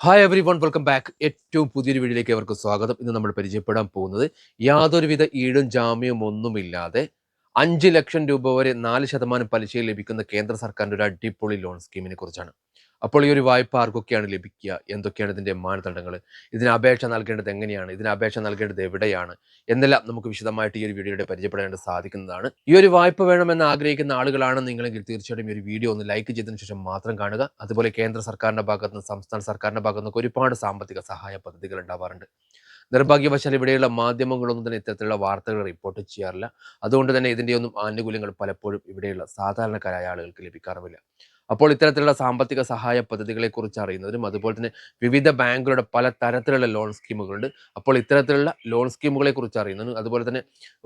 Hi everyone welcome back ഏറ്റവും പുതിയൊരു വീഡിയോയിലേക്ക് അവർക്ക് സ്വാഗതം. ഇന്ന് നമ്മൾ പരിചയപ്പെടാൻ പോകുന്നത് യാതൊരുവിധ ഈടും ജാമ്യവും ഒന്നുമില്ലാതെ അഞ്ച് ലക്ഷം രൂപ വരെ നാല് ശതമാനം പലിശയിൽ ലഭിക്കുന്ന കേന്ദ്ര സർക്കാരിന്റെ ഒരു അടിപൊളി ലോൺ സ്കീമിനെ കുറിച്ചാണ്. അപ്പോൾ ഈ ഒരു വായ്പ ആർക്കൊക്കെയാണ് ലഭിക്കുക? എന്തൊക്കെയാണ് ഇതിന്റെ മാനദണ്ഡങ്ങൾ? ഇതിന് അപേക്ഷ നൽകേണ്ടത് എങ്ങനെയാണ്? ഇതിന് അപേക്ഷ നൽകേണ്ടത് എവിടെയാണ്? എന്നെല്ലാം നമുക്ക് വിശദമായിട്ട് ഈ ഒരു വീഡിയോയുടെ പരിചയപ്പെടേണ്ടത് സാധിക്കുന്നതാണ്. ഈ ഒരു വായ്പ വേണമെന്ന് ആഗ്രഹിക്കുന്ന ആളുകളാണ് നിങ്ങളെങ്കിൽ തീർച്ചയായിട്ടും ഈ ഒരു വീഡിയോ ഒന്ന് ലൈക്ക് ചെയ്തതിനു ശേഷം മാത്രം കാണുക. അതുപോലെ കേന്ദ്ര സർക്കാരിന്റെ ഭാഗത്ത് നിന്ന് സംസ്ഥാന സർക്കാരിന്റെ ഭാഗത്ത് നിന്നൊക്കെ ഒരുപാട് സാമ്പത്തിക സഹായ പദ്ധതികൾ ഉണ്ടാവാറുണ്ട്. നിർഭാഗ്യവശാൽ ഇവിടെയുള്ള മാധ്യമങ്ങളൊന്നും തന്നെ ഇത്തരത്തിലുള്ള വാർത്തകൾ റിപ്പോർട്ട് ചെയ്യാറില്ല. അതുകൊണ്ട് തന്നെ ഇതിന്റെയൊന്നും ആനുകൂല്യങ്ങൾ പലപ്പോഴും ഇവിടെയുള്ള സാധാരണക്കാരായ ആളുകൾക്ക് ലഭിക്കാറുമില്ല. അപ്പോൾ ഇത്തരത്തിലുള്ള സാമ്പത്തിക സഹായ പദ്ധതികളെ കുറിച്ച് അറിയുന്നതിനും അതുപോലെ തന്നെ വിവിധ ബാങ്കുകളുടെ പല തരത്തിലുള്ള ലോൺ സ്കീമുകളുണ്ട്. അപ്പോൾ ഇത്തരത്തിലുള്ള ലോൺ സ്കീമുകളെ കുറിച്ച് അറിയുന്നതിനും അതുപോലെ തന്നെ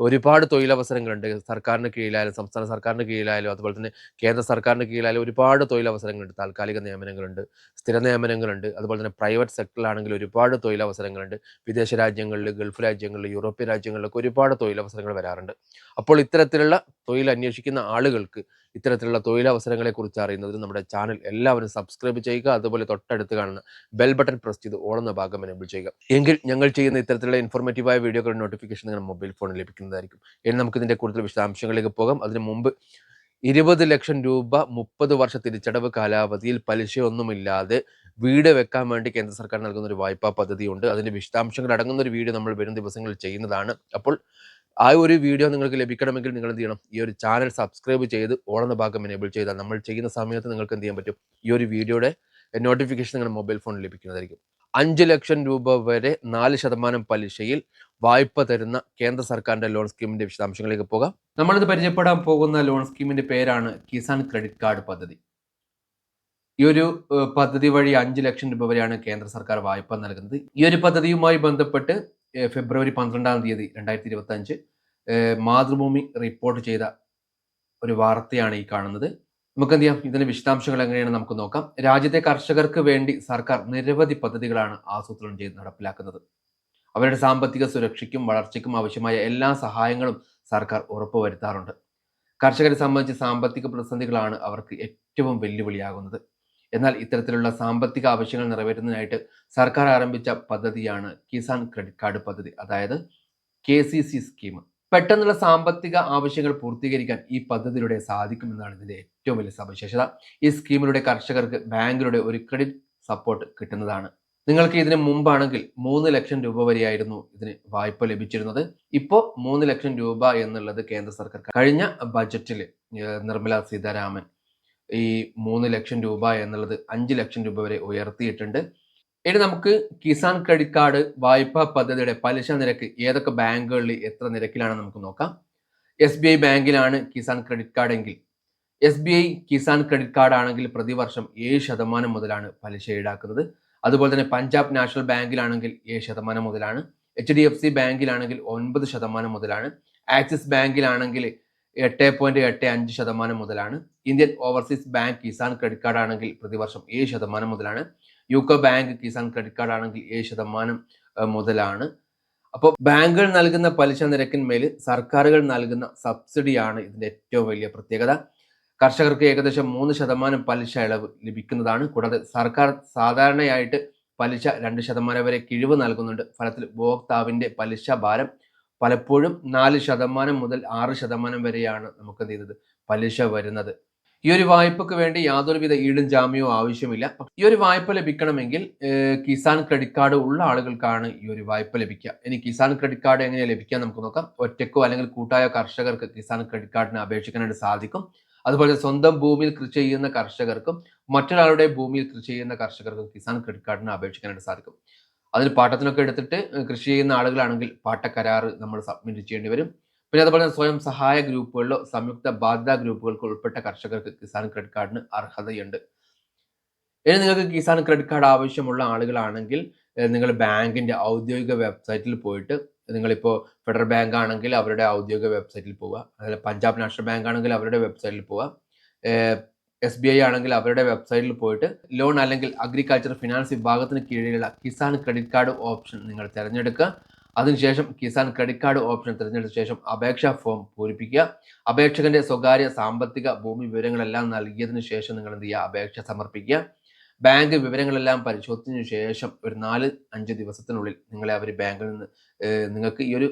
ഒരുപാട് തൊഴിലവസരങ്ങളുണ്ട്. സർക്കാരിന് കീഴിലായാലും സംസ്ഥാന സർക്കാരിന് കീഴിലായാലും അതുപോലെ തന്നെ കേന്ദ്ര സർക്കാരിന് കീഴിലായാലും ഒരുപാട് തൊഴിലവസരങ്ങളുണ്ട്. താൽക്കാലിക നിയമനങ്ങളുണ്ട് സ്ഥിര നിയമനങ്ങളുണ്ട് അതുപോലെ തന്നെ പ്രൈവറ്റ് സെക്ടറിലാണെങ്കിൽ ഒരുപാട് തൊഴിലവസരങ്ങളുണ്ട്. വിദേശ രാജ്യങ്ങളിൽ ഗൾഫ് രാജ്യങ്ങളിൽ യൂറോപ്യൻ രാജ്യങ്ങളിലൊക്കെ ഒരുപാട് തൊഴിലവസരങ്ങൾ വരാറുണ്ട്. അപ്പോൾ ഇത്തരത്തിലുള്ള തൊഴിൽ അന്വേഷിക്കുന്ന ആളുകൾക്ക് ഇത്തരത്തിലുള്ള തൊഴിലവസരങ്ങളെ കുറിച്ച് അറിയുന്നതിന് നമ്മുടെ ചാനൽ എല്ലാവരും സബ്സ്ക്രൈബ് ചെയ്യുക അതുപോലെ തൊട്ടടുത്ത് കാണുന്ന ബെൽ ബട്ടൺ പ്രസ് ചെയ്ത് ഓളുന്ന ഭാഗം എനേബിൾ ചെയ്യുക. എങ്കിൽ ഞങ്ങൾ ചെയ്യുന്ന ഇത്തരത്തിലുള്ള ഇൻഫോർമേറ്റീവായ വീഡിയോകളുടെ നോട്ടിഫിക്കേഷൻ നിങ്ങളുടെ മൊബൈൽ ഫോണിൽ ലഭിക്കുന്നതായിരിക്കും. ഇനി നമുക്ക് ഇതിന്റെ കൂടുതൽ വിശദാംശങ്ങളിലേക്ക് പോകാം. അതിനു മുമ്പ് ഇരുപത് ലക്ഷം രൂപ മുപ്പത് വർഷ തിരിച്ചടവ് കാലാവധിയിൽ പലിശയൊന്നുമില്ലാതെ വീട് വെക്കാൻ വേണ്ടി കേന്ദ്ര സർക്കാർ നൽകുന്ന ഒരു വായ്പാ പദ്ധതിയുണ്ട്. അതിന്റെ വിശദാംശങ്ങൾ അടങ്ങുന്ന ഒരു വീഡിയോ നമ്മൾ വരും ദിവസങ്ങളിൽ ചെയ്യുന്നതാണ്. അപ്പോൾ ആ ഒരു വീഡിയോ നിങ്ങൾക്ക് ലഭിക്കണമെങ്കിൽ നിങ്ങൾ എന്ത് ചെയ്യണം? ഈ ഒരു ചാനൽ സബ്സ്ക്രൈബ് ചെയ്ത് ഓണെന്ന ഭാഗം എനേബിൾ ചെയ്താൽ നമ്മൾ ചെയ്യുന്ന സമയത്ത് നിങ്ങൾക്ക് എന്ത് ചെയ്യാൻ പറ്റും? ഈ ഒരു വീഡിയോയുടെ നോട്ടിഫിക്കേഷൻ നിങ്ങളുടെ മൊബൈൽ ഫോണിൽ ലഭിക്കുന്നതായിരിക്കും. അഞ്ച് ലക്ഷം രൂപ വരെ നാല് ശതമാനം പലിശയിൽ വായ്പ തരുന്ന കേന്ദ്ര സർക്കാരിന്റെ ലോൺ സ്കീമിന്റെ വിശദാംശങ്ങളിലേക്ക് പോകാം. നമ്മളിത് പരിചയപ്പെടാൻ പോകുന്ന ലോൺ സ്കീമിന്റെ പേരാണ് കിസാൻ ക്രെഡിറ്റ് കാർഡ് പദ്ധതി. ഈ ഒരു പദ്ധതി വഴി അഞ്ച് ലക്ഷം രൂപ വരെയാണ് കേന്ദ്ര സർക്കാർ വായ്പ നൽകുന്നത്. ഈ ഒരു പദ്ധതിയുമായി ബന്ധപ്പെട്ട് ഫെബ്രുവരി പന്ത്രണ്ടാം തീയതി രണ്ടായിരത്തി ഇരുപത്തി അഞ്ച് മാതൃഭൂമി റിപ്പോർട്ട് ചെയ്ത ഒരു വാർത്തയാണ് ഈ കാണുന്നത്. നമുക്ക് എന്ത് ചെയ്യാം ഇതിന്റെ വിശദാംശങ്ങൾ എങ്ങനെയാണ് നമുക്ക് നോക്കാം. രാജ്യത്തെ കർഷകർക്ക് വേണ്ടി സർക്കാർ നിരവധി പദ്ധതികളാണ് ആസൂത്രണം ചെയ്ത് നടപ്പിലാക്കുന്നത്. അവരുടെ സാമ്പത്തിക സുരക്ഷയ്ക്കും വളർച്ചയ്ക്കും ആവശ്യമായ എല്ലാ സഹായങ്ങളും സർക്കാർ ഉറപ്പുവരുത്താറുണ്ട് കർഷകരെ സംബന്ധിച്ച് സാമ്പത്തിക പ്രതിസന്ധികളാണ് അവർക്ക് ഏറ്റവും വെല്ലുവിളിയാകുന്നത്. എന്നാൽ ഇത്തരത്തിലുള്ള സാമ്പത്തിക ആവശ്യങ്ങൾ നിറവേറ്റുന്നതിനായിട്ട് സർക്കാർ ആരംഭിച്ച പദ്ധതിയാണ് കിസാൻ ക്രെഡിറ്റ് കാർഡ് പദ്ധതി അതായത് കെ സി സി സ്കീം. പെട്ടെന്നുള്ള സാമ്പത്തിക ആവശ്യങ്ങൾ പൂർത്തീകരിക്കാൻ ഈ പദ്ധതിയിലൂടെ സാധിക്കുമെന്നാണ് ഇതിന്റെ ഏറ്റവും വലിയ സവിശേഷത. ഈ സ്കീമിലൂടെ കർഷകർക്ക് ബാങ്കിലൂടെ ഒരു ക്രെഡിറ്റ് സപ്പോർട്ട് കിട്ടുന്നതാണ്. നിങ്ങൾക്ക് ഇതിന് മുമ്പാണെങ്കിൽ മൂന്ന് ലക്ഷം രൂപ വരെയായിരുന്നു ഇതിന് വായ്പ ലഭിച്ചിരുന്നത്. ഇപ്പോൾ മൂന്ന് ലക്ഷം രൂപ എന്നുള്ളത് കേന്ദ്ര സർക്കാർ കഴിഞ്ഞ ബജറ്റിൽ നിർമ്മല സീതാരാമൻ ഈ മൂന്ന് ലക്ഷം രൂപ എന്നുള്ളത് അഞ്ച് ലക്ഷം രൂപ വരെ ഉയർത്തിയിട്ടുണ്ട്. ഇനി നമുക്ക് കിസാൻ ക്രെഡിറ്റ് കാർഡ് വായ്പാ പദ്ധതിയുടെ പലിശ നിരക്ക് ഏതൊക്കെ ബാങ്കുകളിൽ എത്ര നിരക്കിലാണ് നമുക്ക് നോക്കാം. എസ് ബി ഐ ബാങ്കിലാണ് കിസാൻ ക്രെഡിറ്റ് കാർഡ് എങ്കിൽ S B I Kisan credit card ആണെങ്കിൽ പ്രതിവർഷം ഏഴ് ശതമാനം മുതലാണ് പലിശ ഈടാക്കുന്നത്. അതുപോലെ തന്നെ പഞ്ചാബ് നാഷണൽ ബാങ്കിലാണെങ്കിൽ ഏഴ് ശതമാനം മുതലാണ്. എച്ച് ഡി എഫ് സി ബാങ്കിലാണെങ്കിൽ ഒൻപത് ശതമാനം മുതലാണ്. ആക്സിസ് ബാങ്കിലാണെങ്കിൽ എട്ട് പോയിന്റ് എട്ട് അഞ്ച് ശതമാനം മുതലാണ്. Indian overseas bank Kisan credit card ആണെങ്കിൽ പ്രതിവർഷം ഏഴ് ശതമാനം മുതലാണ്. UCO bank Kisan credit card ആണെങ്കിൽ ഏഴ് ശതമാനം മുതലാണ്. അപ്പോൾ ബാങ്കുകൾ നൽകുന്ന പലിശ നിരക്കിന്മേൽ സർക്കാരുകൾ നൽകുന്ന സബ്സിഡിയാണ് ഇതിന്റെ ഏറ്റവും വലിയ പ്രത്യേകത. കർഷകർക്ക് ഏകദേശം മൂന്ന് ശതമാനം പലിശ ഇളവ് ലഭിക്കുന്നതാണ്. കൂടാതെ സർക്കാർ സാധാരണയായിട്ട് പലിശ രണ്ട് ശതമാനം വരെ കിഴിവ് നൽകുന്നുണ്ട്. ഫലത്തിൽ ഉപഭോക്താവിന്റെ പലിശ ഭാരം പലപ്പോഴും നാല് ശതമാനം മുതൽ ആറ് ശതമാനം വരെയാണ് നമുക്ക് എന്ത് പലിശ വരുന്നത്. ഈ ഒരു വായ്പക്ക് വേണ്ടി യാതൊരുവിധ ഈടും ജാമ്യവും ആവശ്യമില്ല. ഈ ഒരു വായ്പ ലഭിക്കണമെങ്കിൽ കിസാൻ ക്രെഡിറ്റ് കാർഡ് ഉള്ള ആളുകൾക്കാണ് ഈ ഒരു വായ്പ ലഭിക്കുക. ഇനി കിസാൻ ക്രെഡിറ്റ് കാർഡ് എങ്ങനെ ലഭിക്കുക നമുക്ക് നോക്കാം. ഒറ്റക്കോ അല്ലെങ്കിൽ കൂട്ടായ കർഷകർക്ക് കിസാൻ ക്രെഡിറ്റ് കാർഡിന് അപേക്ഷിക്കാനായിട്ട് സാധിക്കും. അതുപോലെ സ്വന്തം ഭൂമിയിൽ കൃഷി ചെയ്യുന്ന കർഷകർക്കും മറ്റൊരാളുടെ ഭൂമിയിൽ കൃഷി ചെയ്യുന്ന കർഷകർക്കും കിസാൻ ക്രെഡിറ്റ് കാർഡിന് അപേക്ഷിക്കാനായിട്ട് സാധിക്കും. അതിന് പാട്ടത്തിനൊക്കെ എടുത്തിട്ട് കൃഷി ചെയ്യുന്ന ആളുകളാണെങ്കിൽ പാട്ട കരാർ നമ്മൾ സബ്മിറ്റ് ചെയ്യേണ്ടി വരും. പിന്നെ അതുപോലെ തന്നെ സ്വയം സഹായ ഗ്രൂപ്പുകളിലോ സംയുക്ത ബാധ്യതാ ഗ്രൂപ്പുകൾക്ക് ഉൾപ്പെട്ട കർഷകർക്ക് കിസാൻ ക്രെഡിറ്റ് കാർഡിന് അർഹതയുണ്ട്. ഇനി നിങ്ങൾക്ക് കിസാൻ ക്രെഡിറ്റ് കാർഡ് ആവശ്യമുള്ള ആളുകളാണെങ്കിൽ നിങ്ങൾ ബാങ്കിന്റെ ഔദ്യോഗിക വെബ്സൈറ്റിൽ പോയിട്ട് നിങ്ങളിപ്പോൾ ഫെഡറൽ ബാങ്ക് ആണെങ്കിൽ അവരുടെ ഔദ്യോഗിക വെബ്സൈറ്റിൽ പോവുക. അതുപോലെ പഞ്ചാബ് നാഷണൽ ബാങ്ക് ആണെങ്കിൽ അവരുടെ വെബ്സൈറ്റിൽ പോവുക. എസ് ബി ഐ ആണെങ്കിൽ അവരുടെ വെബ്സൈറ്റിൽ പോയിട്ട് ലോൺ അല്ലെങ്കിൽ അഗ്രികൾച്ചർ ഫിനാൻസ് വിഭാഗത്തിന് കീഴിലുള്ള കിസാൻ ക്രെഡിറ്റ് കാർഡ് ഓപ്ഷൻ നിങ്ങൾ തിരഞ്ഞെടുക്കുക. അതിനുശേഷം കിസാൻ ക്രെഡിറ്റ് കാർഡ് ഓപ്ഷൻ തിരഞ്ഞെടുത്ത ശേഷം അപേക്ഷാ ഫോം പൂരിപ്പിക്കുക. അപേക്ഷകന്റെ സ്വകാര്യ സാമ്പത്തിക ഭൂമി വിവരങ്ങളെല്ലാം നൽകിയതിനു ശേഷം നിങ്ങൾ എന്ത് ചെയ്യുക? അപേക്ഷ സമർപ്പിക്കുക. ബാങ്ക് വിവരങ്ങളെല്ലാം പരിശോധിച്ചതിനു ശേഷം ഒരു നാല് അഞ്ച് ദിവസത്തിനുള്ളിൽ നിങ്ങളെ അവർ ബാങ്കിൽ നിന്ന് നിങ്ങൾക്ക് ഈ ഒരു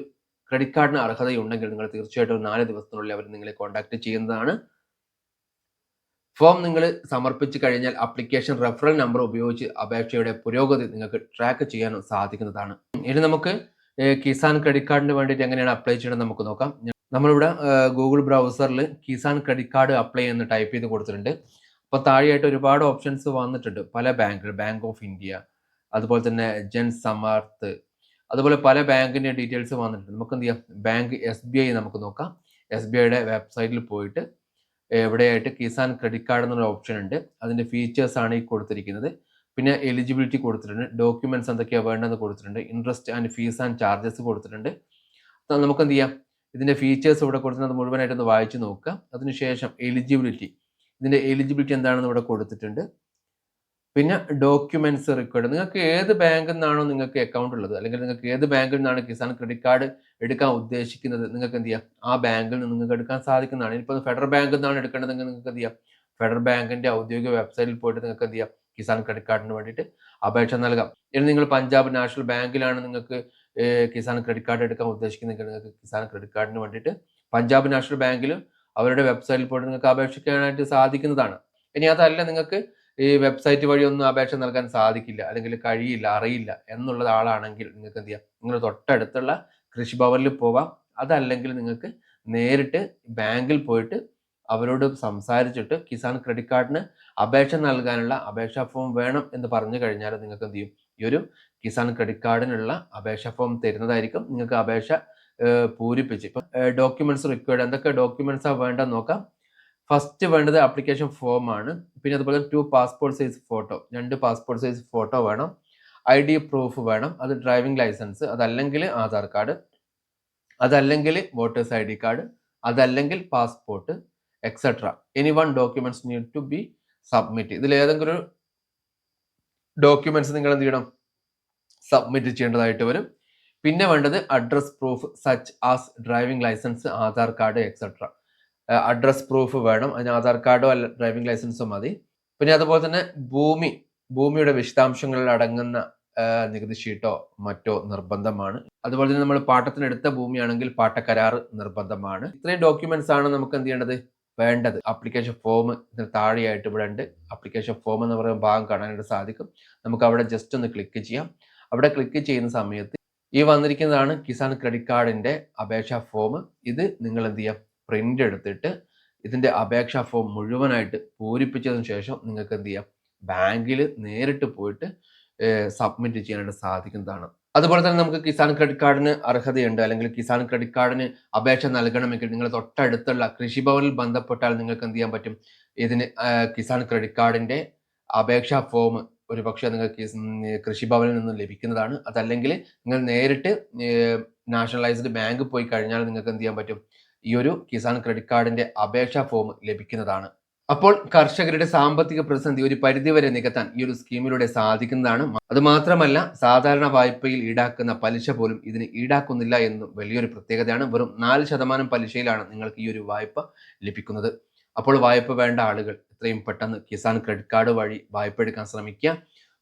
ക്രെഡിറ്റ് കാർഡിന് അർഹതയുണ്ടെങ്കിൽ നിങ്ങൾ തീർച്ചയായിട്ടും നാല് ദിവസത്തിനുള്ളിൽ അവർ നിങ്ങളെ കോൺടാക്ട് ചെയ്യുന്നതാണ്. ഫോം നിങ്ങൾ സമർപ്പിച്ചു കഴിഞ്ഞാൽ അപ്ലിക്കേഷൻ റെഫറൽ നമ്പർ ഉപയോഗിച്ച് അപേക്ഷയുടെ പുരോഗതി നിങ്ങൾക്ക് ട്രാക്ക് ചെയ്യാൻ സാധിക്കുന്നതാണ്. ഇനി നമുക്ക് കിസാൻ ക്രെഡിറ്റ് കാർഡിന് വേണ്ടിയിട്ട് എങ്ങനെയാണ് അപ്ലൈ ചെയ്യണമെന്ന് നമുക്ക് നോക്കാം. നമ്മളിവിടെ ഗൂഗിൾ ബ്രൗസറിൽ കിസാൻ ക്രെഡിറ്റ് കാർഡ് അപ്ലൈ എന്ന് ടൈപ്പ് ചെയ്ത് കൊടുത്തിട്ടുണ്ട്. അപ്പോൾ താഴെയായിട്ട് ഒരുപാട് ഓപ്ഷൻസ് വന്നിട്ടുണ്ട്. പല ബാങ്കുകൾ ബാങ്ക് ഓഫ് ഇന്ത്യ അതുപോലെ തന്നെ ജൻ സമർത്ത് അതുപോലെ പല ബാങ്കിന്റെ ഡീറ്റെയിൽസ് വന്നിട്ടുണ്ട്. നമുക്ക് എന്ത് ചെയ്യാം ബാങ്ക് എസ് ബി ഐ നമുക്ക് നോക്കാം. എസ് ബി ഐയുടെ വെബ്സൈറ്റിൽ പോയിട്ട് എവിടെയായിട്ട് കിസാൻ ക്രെഡിറ്റ് കാർഡ് എന്നുള്ള ഓപ്ഷൻ ഉണ്ട്. ഫീച്ചേഴ്സ് ആണ് ഈ കൊടുത്തിരിക്കുന്നത്. പിന്നെ എലിജിബിലിറ്റി കൊടുത്തിട്ടുണ്ട്. ഡോക്യുമെന്റ്സ് എന്തൊക്കെയാണ് വേണ്ടതെന്ന് കൊടുത്തിട്ടുണ്ട്. Interest and fees and charges കൊടുത്തിട്ടുണ്ട്. നമുക്ക് എന്ത് ചെയ്യാം? ഇതിന്റെ ഫീച്ചേഴ്സ് ഇവിടെ കൊടുത്തിട്ടുണ്ട്. മുഴുവനായിട്ട് ഒന്ന് വായിച്ചു നോക്കുക. അതിനുശേഷം എലിജിബിലിറ്റി ഇതിന്റെ എലിജിബിലിറ്റി എന്താണെന്ന് ഇവിടെ കൊടുത്തിട്ടുണ്ട്. പിന്നെ ഡോക്യുമെന്റ്സ് റിക്വയർഡ് നിങ്ങൾക്ക് ഏത് ബാങ്കിൽ നിന്നാണോ നിങ്ങൾക്ക് അക്കൗണ്ട് ഉള്ളത്? അല്ലെങ്കിൽ നിങ്ങൾക്ക് ഏത് ബാങ്കിൽ നിന്നാണ് കിസാൻ ക്രെഡിറ്റ് കാർഡ് എടുക്കാൻ ഉദ്ദേശിക്കുന്നത്? നിങ്ങൾക്ക് എന്ത് ചെയ്യാം? ആ ബാങ്കിൽ നിന്ന് നിങ്ങൾക്ക് എടുക്കാൻ സാധിക്കുന്നതാണ്. ഇനിയിപ്പോൾ ഫെഡറൽ ബാങ്കിൽ നിന്നാണ് എടുക്കേണ്ടതെങ്കിൽ നിങ്ങൾക്ക് എന്ത് ചെയ്യാം? ഫെഡറൽ ബാങ്കിന്റെ ഔദ്യോഗിക വെബ്സൈറ്റിൽ പോയിട്ട് നിങ്ങൾക്ക് എന്ത് ചെയ്യാം? കിസാൻ ക്രെഡിറ്റ് കാർഡിന് വേണ്ടിയിട്ട് അപേക്ഷ നൽകാം. ഇനി നിങ്ങൾ പഞ്ചാബ് നാഷണൽ ബാങ്കിലാണ് നിങ്ങൾക്ക് കിസാൻ ക്രെഡിറ്റ് കാർഡ് എടുക്കാൻ ഉദ്ദേശിക്കുന്നെങ്കിൽ നിങ്ങൾക്ക് കിസാൻ ക്രെഡിറ്റ് കാർഡിന് വേണ്ടിയിട്ട് പഞ്ചാബ് നാഷണൽ ബാങ്കിൽ അവരുടെ വെബ്സൈറ്റിൽ പോയിട്ട് നിങ്ങൾക്ക് അപേക്ഷിക്കാനായിട്ട് സാധിക്കുന്നതാണ്. ഇനി അതല്ല നിങ്ങൾക്ക് ഈ വെബ്സൈറ്റ് വഴി ഒന്നും അപേക്ഷ നൽകാൻ സാധിക്കില്ല അല്ലെങ്കിൽ കഴിയില്ല അറിയില്ല എന്നുള്ള ആളാണെങ്കിൽ നിങ്ങൾക്ക് എന്ത് ചെയ്യാം? നിങ്ങൾ തൊട്ടടുത്തുള്ള കൃഷിഭവനിൽ പോവാം. അതല്ലെങ്കിൽ നിങ്ങൾക്ക് നേരിട്ട് ബാങ്കിൽ പോയിട്ട് അവരോട് സംസാരിച്ചിട്ട് കിസാൻ ക്രെഡിറ്റ് കാർഡിന് അപേക്ഷ നൽകാനുള്ള അപേക്ഷാ ഫോം വേണം എന്ന് പറഞ്ഞു കഴിഞ്ഞാൽ നിങ്ങൾക്ക് എന്ത് ചെയ്യും? ഈ ഒരു കിസാൻ ക്രെഡിറ്റ് കാർഡിനുള്ള അപേക്ഷാ ഫോം തരുന്നതായിരിക്കും. നിങ്ങൾക്ക് അപേക്ഷ പൂരിപ്പിച്ച്. ഇപ്പം ഡോക്യുമെന്റ്സ് റിക്വയർഡ് എന്തൊക്കെ ഡോക്യുമെന്റ്സാണ് വേണ്ടെന്ന് നോക്കാം. ഫസ്റ്റ് വേണ്ടത് ആപ്ലിക്കേഷൻ ഫോം ആണ്. പിന്നെ അതുപോലെ ടു പാസ്പോർട്ട് സൈസ് ഫോട്ടോ രണ്ട് പാസ്പോർട്ട് സൈസ് ഫോട്ടോ വേണം. ഐ ഡി പ്രൂഫ് വേണം. അത് ഡ്രൈവിംഗ് ലൈസൻസ് അതല്ലെങ്കിൽ ആധാർ കാർഡ് അതല്ലെങ്കിൽ വോട്ടേഴ്സ് ഐ ഡി കാർഡ് അതല്ലെങ്കിൽ passport etcetera any one documents need to be submit ഇതിൽ ഏതെങ്കിലും ഒരു ഡോക്യുമെന്റ്സ് നിങ്ങൾ എന്ത് ചെയ്യണം? സബ്മിറ്റ് ചെയ്യേണ്ടതായിട്ട് വരും. പിന്നെ വേണ്ടത് address proof such as driving license Aadhaar card etcetera address proof വേണം. അതിന് ആധാർ കാർഡോ അല്ല ഡ്രൈവിംഗ് ലൈസൻസോ മതി. പിന്നെ അതുപോലെ തന്നെ ഭൂമി ഭൂമിയുടെ വിശദാംശങ്ങളിൽ അടങ്ങുന്ന നികുതി ഷീട്ടോ മറ്റോ നിർബന്ധമാണ്. അതുപോലെ തന്നെ നമ്മൾ പാട്ടത്തിനെടുത്ത ഭൂമിയാണെങ്കിൽ പാട്ട കരാർ നിർബന്ധമാണ്. ഇത്രയും ഡോക്യുമെന്റ്സ് ആണ് നമുക്ക് എന്ത് ചെയ്യേണ്ടത്? വേണ്ടത്. ആപ്ലിക്കേഷൻ ഫോം ഇതിന് താഴെയായിട്ട് ഇവിടെ ഉണ്ട്. ആപ്ലിക്കേഷൻ ഫോം എന്ന് പറയുന്ന ഭാഗം കാണാനായിട്ട് സാധിക്കും. നമുക്ക് അവിടെ ജസ്റ്റ് ഒന്ന് ക്ലിക്ക് ചെയ്യാം. അവിടെ ക്ലിക്ക് ചെയ്യുന്ന സമയത്ത് ഈ വന്നിരിക്കുന്നതാണ് കിസാൻ ക്രെഡിറ്റ് കാർഡിന്റെ അപേക്ഷാ ഫോം ഇത് നിങ്ങൾ എന്ത് ചെയ്യാം? പ്രിന്റ് എടുത്തിട്ട് ഇതിന്റെ അപേക്ഷാ ഫോം മുഴുവനായിട്ട് പൂരിപ്പിച്ചതിന് ശേഷം നിങ്ങൾക്ക് എന്ത് ചെയ്യാം? ബാങ്കിൽ നേരിട്ട് പോയിട്ട് സബ്മിറ്റ് ചെയ്യാനായിട്ട് സാധിക്കുന്നതാണ്. അതുപോലെ തന്നെ നമുക്ക് കിസാൻ ക്രെഡിറ്റ് കാർഡിന് അർഹതയുണ്ട്. അല്ലെങ്കിൽ കിസാൻ ക്രെഡിറ്റ് കാർഡിന് അപേക്ഷ നൽകണമെങ്കിൽ നിങ്ങൾ തൊട്ടടുത്തുള്ള കൃഷിഭവനിൽ ബന്ധപ്പെട്ടാൽ നിങ്ങൾക്ക് എന്ത് ചെയ്യാൻ പറ്റും? ഇതിന് കിസാൻ ക്രെഡിറ്റ് കാർഡിന്റെ അപേക്ഷാ ഫോം ഒരു പക്ഷേ നിങ്ങൾക്ക് കൃഷിഭവനിൽ നിന്ന് ലഭിക്കുന്നതാണ്. അതല്ലെങ്കിൽ നിങ്ങൾ നേരിട്ട് നാഷണലൈസ്ഡ് ബാങ്ക് പോയി കഴിഞ്ഞാൽ നിങ്ങൾക്ക് എന്ത് ചെയ്യാൻ പറ്റും? ഈ ഒരു കിസാൻ ക്രെഡിറ്റ് കാർഡിന്റെ അപേക്ഷാ ഫോം ലഭിക്കുന്നതാണ്. അപ്പോൾ കർഷകരുടെ സാമ്പത്തിക പ്രതിസന്ധി ഒരു പരിധിവരെ നികത്താൻ ഈ ഒരു സ്കീമിലൂടെ സാധിക്കുന്നതാണ്. അതുമാത്രമല്ല സാധാരണ വായ്പയിൽ ഈടാക്കുന്ന പലിശ പോലും ഇതിന് ഈടാക്കുന്നില്ല എന്നും വലിയൊരു പ്രത്യേകതയാണ്. വെറും നാല് ശതമാനം പലിശയിലാണ് നിങ്ങൾക്ക് ഈ ഒരു വായ്പ ലഭിക്കുന്നത്. അപ്പോൾ വായ്പ വേണ്ട ആളുകൾ എത്രയും പെട്ടെന്ന് കിസാൻ ക്രെഡിറ്റ് കാർഡ് വഴി വായ്പ എടുക്കാൻ ശ്രമിക്കുക.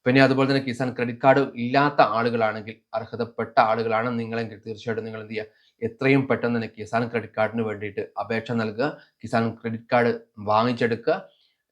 പിന്നെ അതുപോലെ തന്നെ കിസാൻ ക്രെഡിറ്റ് കാർഡ് ഇല്ലാത്ത ആളുകളാണെങ്കിൽ അർഹതപ്പെട്ട ആളുകളാണ് നിങ്ങളെങ്കിൽ തീർച്ചയായിട്ടും നിങ്ങൾ എന്ത് ചെയ്യുക? എത്രയും പെട്ടെന്ന് തന്നെ കിസാൻ ക്രെഡിറ്റ് കാർഡിന് വേണ്ടിയിട്ട് അപേക്ഷ നൽകുക. കിസാൻ ക്രെഡിറ്റ് കാർഡ് വാങ്ങിച്ചെടുക്കുക.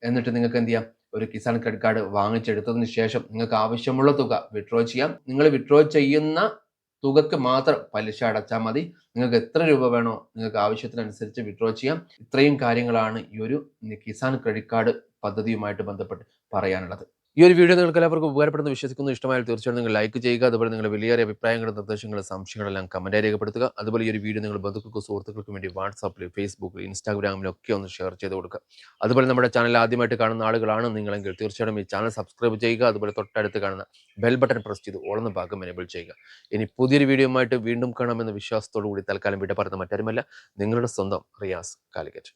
എന്നിട്ട് നിങ്ങൾക്ക് എന്ത് ചെയ്യാം? ഒരു കിസാൻ ക്രെഡിറ്റ് കാർഡ് വാങ്ങിച്ചെടുത്തതിന് ശേഷം നിങ്ങൾക്ക് ആവശ്യമുള്ള തുക വിഡ്രോ ചെയ്യാം. നിങ്ങൾ വിഡ്രോ ചെയ്യുന്ന തുകക്ക് മാത്രം പലിശ അടച്ചാൽ മതി. നിങ്ങൾക്ക് എത്ര രൂപ വേണോ നിങ്ങൾക്ക് ആവശ്യത്തിനനുസരിച്ച് വിഡ്രോ ചെയ്യാം. ഇത്രയും കാര്യങ്ങളാണ് ഈ ഒരു കിസാൻ ക്രെഡിറ്റ് കാർഡ് പദ്ധതിയുമായിട്ട് ബന്ധപ്പെട്ട് പറയാനുള്ളത്. ഈ ഒരു വീഡിയോ നിങ്ങൾക്ക് എല്ലാവർക്കും ഉപകാരപ്പെടുന്ന വിശ്വസിക്കുന്നു ഇഷ്ടമായാൽ തീർച്ചയായും നിങ്ങൾ ലൈക്ക് ചെയ്യുക അതുപോലെ നിങ്ങളുടെ വലിയ അഭിപ്രായങ്ങളും നിർദ്ദേശങ്ങളും സംശയങ്ങളെല്ലാം കമന്റായി രേഖപ്പെടുത്തുക. അതുപോലെ ഈ ഒരു വീഡിയോ നിങ്ങൾ ബന്ധുക്കൾക്ക് സുഹൃത്തുക്കൾക്ക് വേണ്ടി വാട്സാപ്പിൽ ഫേസ്ബുക്കിൽ ഇൻസ്റ്റാഗ്രാമിലൊക്കെ ഒന്ന് ഷെയർ ചെയ്ത് കൊടുക്കുക. അതുപോലെ നമ്മുടെ ചാനൽ ആദ്യമായിട്ട് കാണുന്ന ആളുകളാണ് നിങ്ങളെങ്കിൽ തീർച്ചയായും ഈ ചാനൽ സബ്സ്ക്രൈബ് ചെയ്യുക അതുപോലെ തൊട്ടടുത്ത് കാണുന്ന ബെൽ ബട്ടൺ പ്രസ് ചെയ്ത് ഓളുന്ന ഭാഗം എനേബിൾ ചെയ്യുക. ഇനി പുതിയൊരു വീഡിയോയുമായിട്ട് വീണ്ടും കാണാമെന്ന വിശ്വാസത്തോടു കൂടി തൽക്കാലം വിട മറ്റാരുമല്ല നിങ്ങളുടെ സ്വന്തം റിയാസ് കാലിക്കറ്റ്.